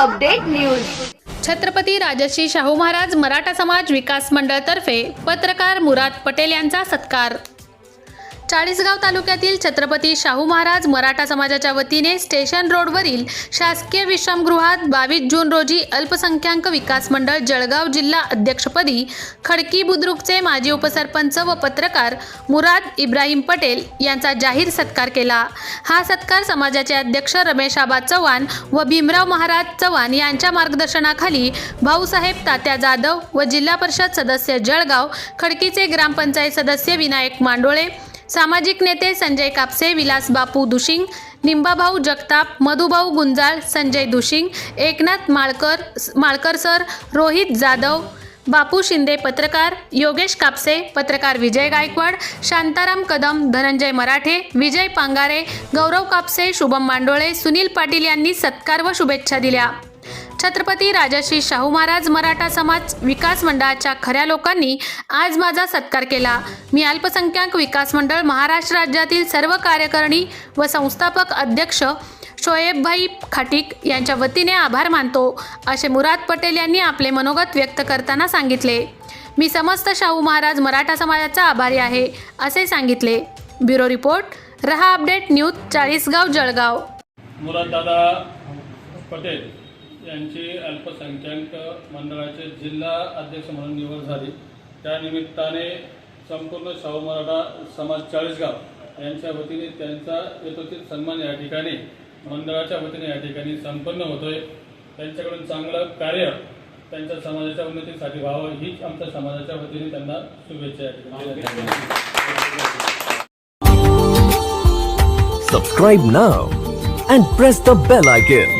Update news. Chhatrapati Rajarshi Shahu Maharaj Maratha समाज विकास मंडळतर्फे पत्रकार मुराद पटेल यांचा सत्कार. चाळीसगाव तालुक्यातील छत्रपती शाहू महाराज मराठा समाजाच्या वतीने स्टेशन रोडवरील शासकीय विश्रामगृहात बावीस जून रोजी अल्पसंख्याक विकास मंडळ जळगाव जिल्हा अध्यक्षपदी खडकी बुद्रुकचे माजी उपसरपंच व पत्रकार मुराद इब्राहिम पटेल यांचा जाहीर सत्कार केला. हा सत्कार समाजाचे अध्यक्ष रमेश आबा चव्हाण व भीमराव महाराज चव्हाण यांच्या मार्गदर्शनाखाली भाऊसाहेब तात्या जाधव व जिल्हा परिषद सदस्य जळगाव खडकीचे ग्रामपंचायत सदस्य विनायक मांडोळे सामाजिक नेते संजय कापसे विलास बापू दुशिंग निंबाभाऊ जगताप मधुभाऊ गुंजाळ संजय दुशिंग एकनाथ माळकर माळकर सर रोहित जाधव बापू शिंदे पत्रकार योगेश कापसे पत्रकार विजय गायकवाड शांताराम कदम धनंजय मराठे विजय पांगारे गौरव कापसे शुभम मांडोळे सुनील पाटील यांनी सत्कार व शुभेच्छा दिल्या. छत्रपती राजाश्री शाहू महाराज मराठा समाज विकास मंडळाच्या खऱ्या लोकांनी आज माझा सत्कार केला. मी अल्पसंख्याक विकास मंडळ महाराष्ट्र राज्यातील सर्व कार्यकारिणी व संस्थापक अध्यक्ष शोएबभाई खाटिक यांच्या वतीने आभार मानतो असे मुराद पटेल यांनी आपले मनोगत व्यक्त करताना सांगितले. मी समस्त शाहू महाराज मराठा समाजाचा आभारी आहे असे सांगितले. ब्युरो रिपोर्ट रहा अपडेट न्यूज चाळीसगाव जळगाव. मुराददादा पटेल. यांची अल्पसंख्याक मंडळाचे जिल्हा अध्यक्ष म्हणून निवड झाली. त्या निमित्ताने संपूर्ण शाहू मराठा समाज चाळीसगाव यांच्या वतीने त्यांचा यथोचित सन्मान या ठिकाणी मंडळाच्या वतीने या ठिकाणी संपन्न होतोय. त्यांच्याकडून चांगलं कार्य त्यांच्या समाजाच्या उन्नतीसाठी व्हावं हीच आमच्या समाजाच्या वतीने त्यांना शुभेच्छा या ठिकाणी Subscribe now and press the bell icon.